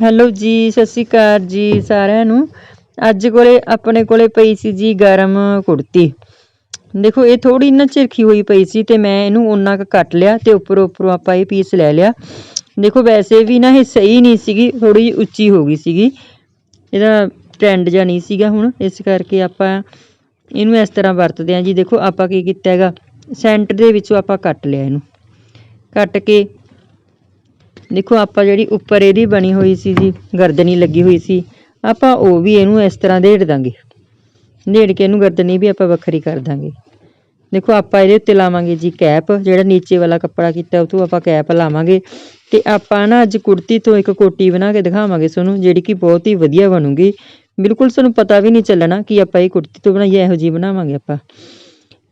Hello ਜੀ, ਸਤਿ ਸ਼੍ਰੀ ਅਕਾਲ ਜੀ ਸਾਰਿਆਂ ਨੂੰ। ਅੱਜ ਕੋਲੇ, ਆਪਣੇ ਕੋਲੇ ਪਈ ਸੀ ਜੀ ਗਰਮ ਕੁੜਤੀ। ਦੇਖੋ, ਇਹ ਥੋੜੀ ਨਾ ਝਿਰਖੀ ਹੋਈ ਪਈ ਸੀ ਤੇ ਮੈਂ ਇਹਨੂੰ ਉਹਨਾਂ ਕੁ ਕੱਟ ਲਿਆ ਤੇ ਉੱਪਰੋਂ ਉੱਪਰੋਂ ਆਪਾਂ ਇਹ ਪੀਸ ਲੈ ਲਿਆ। ਦੇਖੋ, ਵੈਸੇ ਵੀ ਨਾ ਇਹ ਸਹੀ ਨਹੀਂ ਸੀਗੀ ਥੋੜੀ ਜਿਹੀ ਉੱਚੀ ਹੋ ਗਈ ਸੀਗੀ। ਇਹਦਾ ਟ੍ਰੈਂਡ ਜਾਂ ਨਹੀਂ ਸੀਗਾ ਹੁਣ, ਇਸ ਕਰਕੇ ਆਪਾਂ ਇਹਨੂੰ ਇਸ ਤਰ੍ਹਾਂ ਵਰਤਦੇ ਹਾਂ ਜੀ। ਦੇਖੋ, ਆਪਾਂ ਕੀ ਕੀਤਾ ਹੈਗਾ ਸੈਂਟਰ ਦੇ ਵਿੱਚੋਂ ਆਪਾਂ ਕੱਟ ਲਿਆ ਇਹਨੂੰ। ਕੱਟ ਕੇ ਦੇਖੋ, ਆਪਾਂ ਜਿਹੜੀ ਉੱਪਰ ਇਹਦੀ ਬਣੀ ਹੋਈ ਸੀ ਜੀ, ਗਰਦਨੀ ਲੱਗੀ ਹੋਈ ਸੀ, ਆਪਾਂ ਉਹ ਵੀ ਇਹਨੂੰ ਇਸ ਤਰ੍ਹਾਂ ਢੇੜ ਦਾਂਗੇ। ਢੇੜ ਕੇ ਇਹਨੂੰ ਗਰਦਨੀ ਵੀ ਆਪਾਂ ਵੱਖਰੀ ਕਰ ਦਾਂਗੇ। ਦੇਖੋ, ਆਪਾਂ ਇਹਦੇ ਉੱਤੇ ਲਾਵਾਂਗੇ ਜੀ ਕੈਪ, ਜਿਹੜਾ ਨੀਚੇ ਵਾਲਾ ਕੱਪੜਾ ਕੀਤਾ ਉਹ ਤੋਂ ਆਪਾਂ ਕੈਪ ਲਾਵਾਂਗੇ। ਤੇ ਆਪਾਂ ਨਾ ਅੱਜ ਕੁੜਤੀ ਤੋਂ ਇੱਕ ਕੋਟੀ ਬਣਾ ਕੇ ਦਿਖਾਵਾਂਗੇ ਤੁਹਾਨੂੰ, ਜਿਹੜੀ ਕਿ ਬਹੁਤ ਹੀ ਵਧੀਆ ਬਣੂਗੀ। ਬਿਲਕੁਲ ਸਾਨੂੰ ਪਤਾ ਵੀ ਨਹੀਂ ਚੱਲਣਾ ਕਿ ਆਪਾਂ ਇਹ ਕੁੜਤੀ ਤੋਂ ਬਣਾਈ ਇਹੋ ਜੀ ਬਣਾਵਾਂਗੇ ਆਪਾਂ।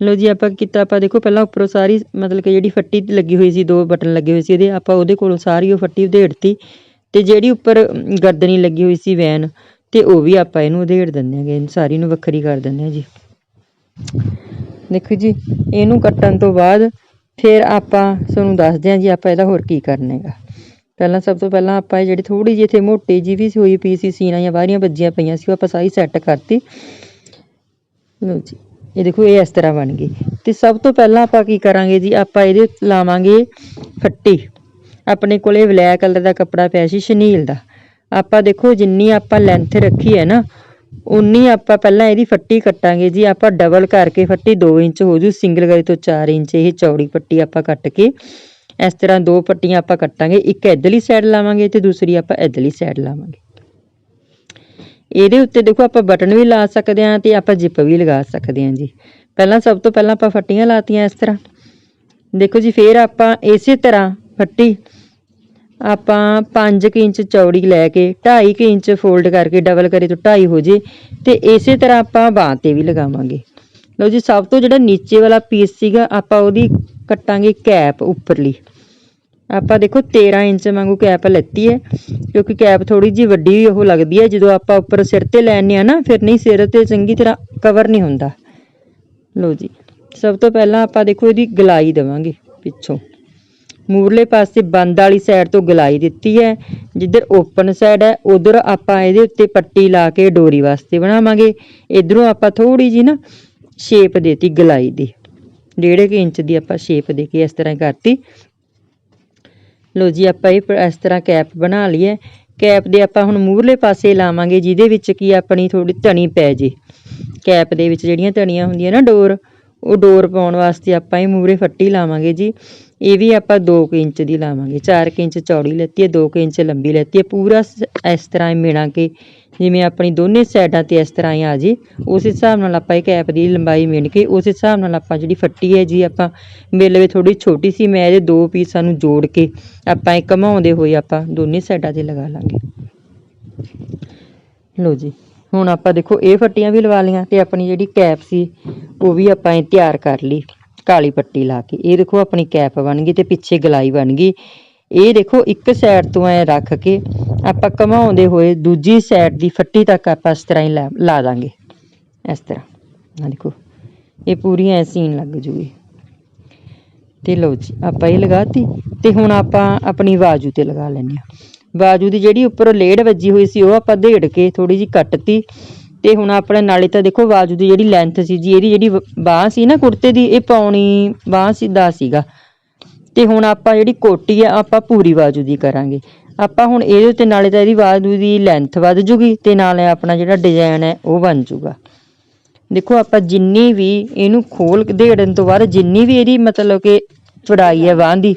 ਲੋ ਜੀ, ਆਪਾਂ ਕੀਤਾ, ਆਪਾਂ ਦੇਖੋ ਪਹਿਲਾਂ ਉੱਪਰੋਂ ਸਾਰੀ ਮਤਲਬ ਕਿ ਜਿਹੜੀ ਫੱਟੀ ਲੱਗੀ ਹੋਈ ਸੀ, ਦੋ ਬਟਨ ਲੱਗੇ ਹੋਏ ਸੀ ਇਹਦੇ, ਆਪਾਂ ਉਹਦੇ ਕੋਲੋਂ ਸਾਰੀ ਉਹ ਫੱਟੀ ਉਧੇੜਤੀ ਤੇ ਜਿਹੜੀ ਉੱਪਰ ਗਰਦਨੀ ਲੱਗੀ ਹੋਈ ਸੀ ਵੈਨ ਤੇ ਉਹ ਵੀ ਆਪਾਂ ਇਹਨੂੰ ਉਧੇੜ ਦਿੰਦੇ ਆਂਗੇ ਸਾਰੀ ਨੂੰ ਵੱਖਰੀ ਕਰ ਦਿੰਦੇ ਆ ਜੀ। ਦੇਖੋ ਜੀ, ਇਹਨੂੰ ਕੱਟਣ ਤੋਂ ਬਾਅਦ ਫਿਰ ਆਪਾਂ ਤੁਹਾਨੂੰ ਦੱਸਦੇ ਹਾਂ ਜੀ, ਆਪਾਂ ਇਹਦਾ ਹੋਰ ਕੀ ਕਰਨਾ ਹੈਗਾ। ਪਹਿਲਾਂ ਸਭ ਤੋਂ ਪਹਿਲਾਂ ਆਪਾਂ ਇਹ ਜਿਹੜੀ ਥੋੜੀ ਜਿਹੀ ਇੱਥੇ ਮੋਟੀ ਜਿਹੀ ਵੀ ਹੋਈ ਪਈ ਸੀ, ਸੀਨਾ ਜਾਂ ਬਾਹਰੀਆਂ ਵੱਜੀਆਂ ਪਈਆਂ ਸੀ, ਉਹ ਆਪਾਂ ਸਾਰੀ ਸੈੱਟ ਕਰਤੀ। ਲਓ ਜੀ। ਇਹ ਦੇਖੋ, ਇਹ ਇਸ ਤਰ੍ਹਾਂ ਬਣ ਗਈ। ਤੇ ਸਭ ਤੋਂ ਪਹਿਲਾਂ ਆਪਾਂ ਕੀ ਕਰਾਂਗੇ ਜੀ? ਆਪਾਂ ਇਹਦੇ ਲਾਵਾਂਗੇ ਫੱਟੀ। ਆਪਣੇ ਕੋਲੇ ਬਲੈਕ ਕਲਰ ਦਾ ਕੱਪੜਾ ਪਿਆ ਸੀ ਸ਼ਨੀਲ ਦਾ। ਆਪਾਂ ਦੇਖੋ, ਜਿੰਨੀ ਆਪਾਂ ਲੈਂਥ ਰੱਖੀ ਹੈ ਨਾ ਉਨੀ ਆਪਾਂ ਪਹਿਲਾਂ ਇਹਦੀ ਫੱਟੀ ਕੱਟਾਂਗੇ ਜੀ। ਆਪਾਂ ਡਬਲ ਕਰਕੇ ਫੱਟੀ 2 ਇੰਚ ਹੋ ਜੂ ਸਿੰਗਲ ਗਲੇ ਤੋਂ 4 ਇੰਚ ਇਹ ਚੌੜੀ ਪੱਟੀ ਆਪਾਂ ਕੱਟ ਕੇ ਇਸ ਤਰ੍ਹਾਂ ਦੋ ਪੱਟੀਆਂ ਆਪਾਂ ਕੱਟਾਂਗੇ। ਇੱਕ ਇੱਧਰਲੀ ਸਾਈਡ ਲਾਵਾਂਗੇ ਤੇ ਦੂਸਰੀ ਆਪਾਂ ਇੱਧਰਲੀ ਸਾਈਡ ਲਾਵਾਂਗੇ। ਇਹਦੇ ਉੱਤੇ ਦੇਖੋ ਆਪਾਂ ਬਟਨ ਵੀ ਲਾ ਸਕਦੇ ਹਾਂ ਤੇ ਆਪਾਂ ਜਿੱਪ ਵੀ ਲਗਾ ਸਕਦੇ ਹਾਂ ਜੀ। ਪਹਿਲਾਂ ਸਭ ਤੋਂ ਪਹਿਲਾਂ ਆਪਾਂ ਫੱਟੀਆਂ ਲਾਤੀਆਂ ਇਸ ਤਰ੍ਹਾਂ। ਦੇਖੋ ਜੀ, ਫੇਰ ਆਪਾਂ ਇਸੇ ਤਰ੍ਹਾਂ ਫੱਟੀ ਆਪਾਂ 5 ਇੰਚ ਚੌੜੀ ਲੈ ਕੇ 2.5 ਇੰਚ ਫੋਲਡ ਕਰਕੇ ਡਬਲ ਕਰੇ ਤੋਂ 2.5 ਹੋ ਜੇ ਤੇ ਇਸੇ ਤਰ੍ਹਾਂ ਆਪਾਂ ਬਾਂਹ ਤੇ ਵੀ ਲਗਾਵਾਂਗੇ। ਲਓ ਜੀ, ਸਭ ਤੋਂ ਜਿਹੜਾ ਨੀਚੇ ਵਾਲਾ ਪੀਸ ਸੀਗਾ, ਆਪਾਂ ਉਹਦੀ ਕੱਟਾਂਗੇ ਕੈਪ ਉੱਪਰਲੀ। ਆਪਾਂ ਦੇਖੋ 13 ਇੰਚ ਵਾਂਗੂ ਕੈਪ ਲੈਤੀ ਹੈ, ਕਿਉਂਕਿ ਕੈਪ ਥੋੜੀ ਜੀ ਵੱਡੀ ਉਹ ਲੱਗਦੀ ਹੈ, ਜਦੋਂ ਆਪਾਂ ਉੱਪਰ ਸਿਰ ਤੇ ਲੈਣੇ ਆ ਨਾ, ਫਿਰ ਨਹੀਂ ਸਿਰ ਤੇ ਚੰਗੀ ਤਰ੍ਹਾਂ ਕਵਰ ਨਹੀਂ ਹੁੰਦਾ। ਲਓ ਜੀ, ਸਭ ਤੋਂ ਪਹਿਲਾਂ ਆਪਾਂ ਦੇਖੋ ਇਹਦੀ ਗਲਾਈ ਦੇਵਾਂਗੇ ਪਿੱਛੋਂ। ਮੂਰਲੇ ਪਾਸੇ ਬੰਦ ਵਾਲੀ ਸਾਈਡ ਤੋਂ ਗਲਾਈ ਦਿੱਤੀ ਹੈ, ਜਿੱਧਰ ਓਪਨ ਸਾਈਡ ਹੈ, ਉਧਰ ਆਪਾਂ ਇਹਦੇ ਉੱਤੇ ਪੱਟੀ ਲਾ ਕੇ ਡੋਰੀ ਵਾਸਤੇ ਬਣਾਵਾਂਗੇ। ਇਧਰੋਂ ਆਪਾਂ ਥੋੜੀ ਜੀ ਨਾ ਸ਼ੇਪ ਦੇਤੀ ਗਲਾਈ ਦੀ, ਡੇਢ ਕੁ ਇੰਚ ਦੀ ਆਪਾਂ ਸ਼ੇਪ ਦੇ ਕੇ ਇਸ ਤਰ੍ਹਾਂ ਕਰਤੀ। ਲੋ ਜੀ, ਆਪਾਂ ਇਹ ਪ- ਇਸ ਤਰ੍ਹਾਂ ਕੈਪ ਬਣਾ ਲਈਏ। ਕੈਪ ਦੇ ਆਪਾਂ ਹੁਣ ਮੂਹਰਲੇ ਪਾਸੇ ਲਾਵਾਂਗੇ, ਜਿਹਦੇ ਵਿੱਚ ਕੀ ਆਪਣੀ ਥੋੜੀ ਧਣੀ ਪੈ ਜੇ। ਕੈਪ ਦੇ ਵਿੱਚ ਜਿਹੜੀਆਂ ਧਣੀਆਂ ਹੁੰਦੀਆਂ ਨਾ ਡੋਰ ਉਹ ਡੋਰ ਪਾਉਣ ਵਾਸਤੇ ਆਪਾਂ ਇਹ ਮੂਹਰੇ ਫੱਟੀ ਲਾਵਾਂਗੇ ਜੀ। ਇਹ ਵੀ ਆਪਾਂ 2 ਇੰਚ ਦੀ ਲਾਵਾਂਗੇ 4 ਇੰਚ ਚੌੜੀ ਲੈਤੀ ਹੈ 2 ਇੰਚ ਲੰਬੀ ਲੈਤੀ ਹੈ। ਪੂਰਾ ਇਸ ਤਰ੍ਹਾਂ ਹੀ ਮਿਣਾ ਕੇ ਜਿਵੇਂ ਆਪਣੀ ਦੋਨੇ ਸਾਈਡਾਂ ਤੇ ਇਸ ਤਰ੍ਹਾਂ ਹੀ ਆ ਜੀ। ਉਸ ਹਿਸਾਬ ਨਾਲ ਆਪਾਂ ਇਹ ਕੈਪ ਦੀ ਲੰਬਾਈ ਮਿਣ ਕੇ ਉਸ ਹਿਸਾਬ ਨਾਲ ਆਪਾਂ ਜਿਹੜੀ ਫੱਟੀ ਹੈ ਜੀ, ਆਪਾਂ ਮੇਰੇ ਲਈ ਥੋੜੀ ਛੋਟੀ ਸੀ, ਮੈਂ ਇਹਦੇ ਦੋ ਪੀਸਾਂ ਨੂੰ ਜੋੜ ਕੇ ਆਪਾਂ ਇਹ ਘਮਾਉਂਦੇ ਹੋਏ ਆਪਾਂ ਦੋਨੇ ਸਾਈਡਾਂ ਤੇ ਲਗਾ ਲਾਂਗੇ। ਲਓ ਜੀ। ਹੁਣ ਆਪਾਂ ਦੇਖੋ, ਇਹ ਫੱਟੀਆਂ ਵੀ ਲਵਾ ਲਈਆਂ ਤੇ ਆਪਣੀ ਜਿਹੜੀ ਕੈਪ ਸੀ, ਉਹ ਵੀ ਆਪਾਂ ਇਹ ਤਿਆਰ ਕਰ ਲਈ, ਕਾਲੀ ਪੱਟੀ ਲਾ ਕੇ। ਇਹ ਦੇਖੋ, ਆਪਣੀ ਕੈਪ ਬਣ ਗਈ ਤੇ ਪਿੱਛੇ ਗਲਾਈ ਬਣ ਗਈ। ਇਹ ਦੇਖੋ, ਇੱਕ ਸਾਈਡ ਤੋਂ ਐ ਰੱਖ ਕੇ ਆਪਾਂ ਘਮਾਉਂਦੇ ਹੋਏ ਦੂਜੀ ਸਾਈਡ ਦੀ ਫੱਟੀ ਤੱਕ ਆਪਾਂ ਇਸ ਤਰ੍ਹਾਂ ਹੀ ਲਾ- ਲਾ ਦਾਂਗੇ। ਇਸ ਤਰ੍ਹਾਂ। ਆ ਦੇਖੋ, ਇਹ ਪੂਰੀ ਐ ਸੀਨ ਲੱਗ ਜੂਗੀ। ਤੇ ਲਓ ਜੀ, ਆਪਾਂ ਇਹ ਲਗਾਤੀ ਤੇ ਹੁਣ ਆਪਾਂ ਆਪਣੀ ਬਾਜੂ ਤੇ ਲਗਾ ਲੈਂਦੇ ਆ ਬਾਜੂ ਦੀ ਜਿਹੜੀ ਉੱਪਰ ਲੇੜ ਵੱਜੀ ਹੋਈ ਸੀ, ਉਹ ਆਪਾਂ ਦੇੜ ਕੇ ਥੋੜੀ ਜੀ ਕੱਟਤੀ। ਤੇ ਹੁਣ ਆਪਣੇ ਨਾਲੇ ਤਾਂ ਦੇਖੋ ਬਾਜੂ ਦੀ ਜਿਹੜੀ ਲੈਂਥ ਸੀ, ਜੀ ਇਹਦੀ ਜਿਹੜੀ ਬਾਹ ਸੀ ਨਾ ਕੁੜਤੇ ਦੀ, ਇਹ ਪੌਣੀ ਬਾਹ ਸਿੱਧਾ ਸੀਗਾ। ਤੇ ਹੁਣ ਆਪਾਂ ਜਿਹੜੀ ਕੋਟੀ ਆ, ਆਪਾਂ ਪੂਰੀ ਬਾਜੂ ਦੀ ਕਰਾਂਗੇ। ਆਪਾਂ ਹੁਣ ਇਹਦੇ ਉੱਤੇ ਨਾਲੇ ਤਾਂ ਇਹਦੀ ਬਾਜੂ ਦੀ ਲੈਂਥ ਵੱਧ ਜੂਗੀ ਤੇ ਨਾਲੇ ਆਪਣਾ ਜਿਹੜਾ ਡਿਜ਼ਾਈਨ ਹੈ, ਉਹ ਬਣ ਜੂਗਾ। ਦੇਖੋ ਆਪਾਂ ਜਿੰਨੀ ਵੀ ਇਹਨੂੰ ਖੋਲ ਕੇ ਦੇੜਨ ਤੋਂ ਬਾਅਦ ਜਿੰਨੀ ਵੀ ਇਹਦੀ ਮਤਲਬ ਕਿ ਚੌੜਾਈ ਹੈ ਬਾਂਹ ਦੀ,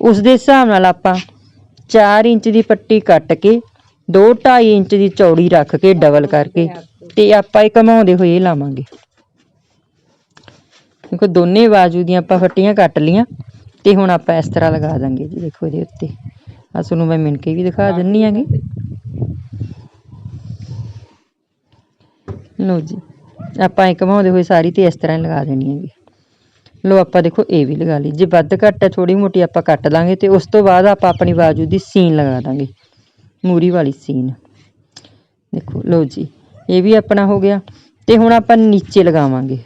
ਉਸ ਦੇ ਹਿਸਾਬ ਨਾਲ ਆਪਾਂ 4 ਇੰਚ ਦੀ ਪੱਟੀ ਕੱਟ ਕੇ 2.5 ਇੰਚ ਦੀ ਚੌੜੀ ਰੱਖ ਕੇ ਡਬਲ ਕਰਕੇ ਤੇ ਆਪਾਂ ਇਹ ਘਮਾਉਂਦੇ ਹੋਏ ਲਾਵਾਂਗੇ। ਦੇਖੋ ਦੋਨੇ ਬਾਜੂ ਦੀਆਂ ਆਪਾਂ ਫੱਟੀਆਂ ਕੱਟ ਲੀਆਂ ਤੇ ਹੁਣ ਆਪਾਂ ਇਸ ਤਰ੍ਹਾਂ ਲਗਾ ਦਾਂਗੇ ਜੀ ਦੇਖੋ ਇਹਦੇ ਉੱਤੇ। ਆ ਤੁਹਾਨੂੰ ਮੈਂ ਮਿਣ ਕੇ ਵੀ ਦਿਖਾ ਦਿੰਨੀ ਆਂਗੀ ਲਓ ਜੀ ਆਪਾਂ ਇਹ ਘਮਾਉਂਦੇ ਹੋਏ ਸਾਰੀ ਤੇ ਇਸ ਤਰ੍ਹਾਂ ਲਗਾ ਦੇਣੀ ਹੈਗੀ। ਲੋ ਆਪਾਂ ਦੇਖੋ, ਇਹ ਵੀ ਲਗਾ ਲਈ। ਜੇ ਵੱਧ ਘੱਟ ਹੈ ਥੋੜੀ ਮੋਟੀ ਆਪਾਂ ਕੱਟ ਲਾਂਗੇ ਤੇ ਉਸ ਤੋਂ ਬਾਅਦ ਆਪਾਂ ਆਪਣੀ ਬਾਜੂ ਦੀ ਸੀਨ ਲਗਾ ਦਾਂਗੇ। ਮੂਰੀ ਵਾਲੀ ਸੀਨ। ਦੇਖੋ ਲੋ ਜੀ, ਇਹ ਵੀ ਆਪਣਾ ਹੋ ਗਿਆ। ਤੇ ਹੁਣ ਆਪਾਂ ਨੀਚੇ ਲਗਾਵਾਂਗੇ।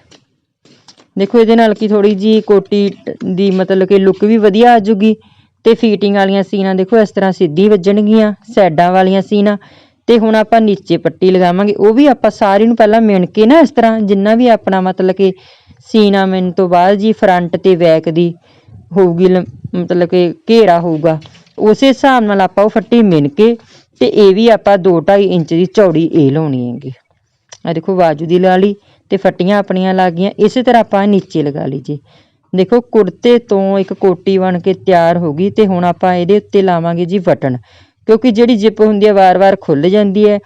ਦੇਖੋ, ਇਹਦੇ ਨਾਲ ਕੀ ਥੋੜੀ ਜੀ ਕੋਟੀ ਦੀ ਮਤਲਬ ਕਿ ਲੁੱਕ ਵੀ ਵਧੀਆ ਆ ਜੂਗੀ ਤੇ ਫੀਟਿੰਗ ਵਾਲੀਆਂ ਸੀਨਾਂ ਦੇਖੋ, ਇਸ ਤਰ੍ਹਾਂ ਸਿੱਧੀ ਵੱਜਣਗੀਆਂ ਸਾਈਡਾਂ ਵਾਲੀਆਂ ਸੀਨਾਂ। ਤੇ ਹੁਣ ਆਪਾਂ ਨੀਚੇ ਪੱਟੀ ਲਗਾਵਾਂਗੇ। ਉਹ ਵੀ ਆਪਾਂ ਸਾਰੀ ਨੂੰ ਪਹਿਲਾਂ ਮਿਣ ਕੇ ਨਾ ਇਸ ਤਰ੍ਹਾਂ, ਜਿੰਨਾ ਵੀ ਆਪਣਾ ਮਤਲਬ ਕਿ ਸੀਨਾ ਮਿਣ ਤੋਂ ਬਾਅਦ ਜੀ ਫਰੰਟ ਤੇ ਬੈਕ ਦੀ ਹੋਊਗੀ ਮਤਲਬ ਕਿ ਘੇਰਾ ਹੋਊਗਾ। ਉਸੇ ਹਿਸਾਬ ਨਾਲ ਆਪਾਂ ਉਹ ਫੱਟੀ ਮਿਣ ਕੇ ਤੇ ਇਹ ਵੀ ਆਪਾਂ 2.5 ਇੰਚ ਦੀ ਚੌੜੀ ਇਹ ਲਾਉਣੀ ਹੈਗੀ। ਆ ਦੇਖੋ ਬਾਜੂ ਦੀ ਲਾ ਲਈ ਤੇ ਫੱਟੀਆਂ ਆਪਣੀਆਂ ਲੱਗ ਗਈਆਂ। ਇਸੇ ਤਰ੍ਹਾਂ ਆਪਾਂ ਨੀਚੇ ਲਗਾ ਲਈ ਜੀ। ਦੇਖੋ ਕੁੜਤੇ ਤੋਂ ਇੱਕ ਕੋਟੀ ਬਣ ਕੇ ਤਿਆਰ ਹੋ ਗਈ ਤੇ ਹੁਣ ਆਪਾਂ ਇਹਦੇ ਉੱਤੇ ਲਾਵਾਂਗੇ ਜੀ ਬਟਨ। ਕਿਉਂਕਿ ਜਿਹੜੀ ਜਿਪ ਹੁੰਦੀ ਹੈ ਵਾਰ-ਵਾਰ ਖੁੱਲ ਜਾਂਦੀ ਹੈ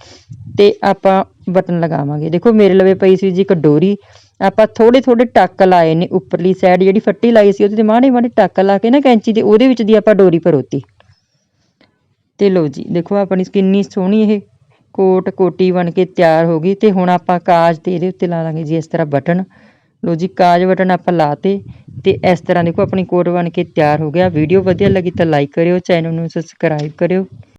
ਤੇ ਆਪਾਂ ਬਟਨ ਲਗਾਵਾਂਗੇ। ਦੇਖੋ ਮੇਰੇ ਲਵੇ ਪਈ ਸੀ ਜੀ ਇੱਕ ਡੋਰੀ। ਆਪਾਂ ਥੋੜੇ ਥੋੜੇ ਟੱਕ ਲਾਏ ਨੇ ਉੱਪਰਲੀ ਸਾਈਡ ਜਿਹੜੀ ਫੱਟੀ ਲਾਈ ਸੀ, ਉਹਦੇ ਤੇ ਮਾੜੇ ਮਾੜੇ ਟੱਕ ਲਾ ਕੇ ਨਾ ਕੈਂਚੀ ਦੇ, ਉਹਦੇ ਵਿੱਚ ਦੀ ਆਪਾਂ ਡੋਰੀ ਪਰੋਤੀ। ਤੇ ਲੋ ਜੀ, ਦੇਖੋ ਆਪਣੀ ਕਿੰਨੀ ਸੋਹਣੀ ਇਹ ਕੋਟ ਕੋਟੀ ਬਣ ਕੇ ਤਿਆਰ ਹੋ ਗਈ। ਤੇ ਹੁਣ ਆਪਾਂ ਕਾਜ ਤੇ ਇਹਦੇ ਉੱਤੇ ਲਾ ਲਾਂਗੇ ਜੀ, ਇਸ ਤਰ੍ਹਾਂ ਬਟਨ। ਲੋ ਜੀ, ਕਾਜ ਬਟਨ ਆਪਾਂ ਲਾਤੇ। ਤੇ ਇਸ ਤਰ੍ਹਾਂ ਦੇਖੋ ਆਪਣੀ ਕੋਟ ਬਣ ਕੇ ਤਿਆਰ ਹੋ ਗਿਆ। ਵੀਡੀਓ ਵਧੀਆ ਲੱਗੀ ਤਾਂ ਲਾਈਕ ਕਰਿਓ ਚੈਨਲ ਨੂੰ ਸਬਸਕ੍ਰਾਈਬ ਕਰਿਓ।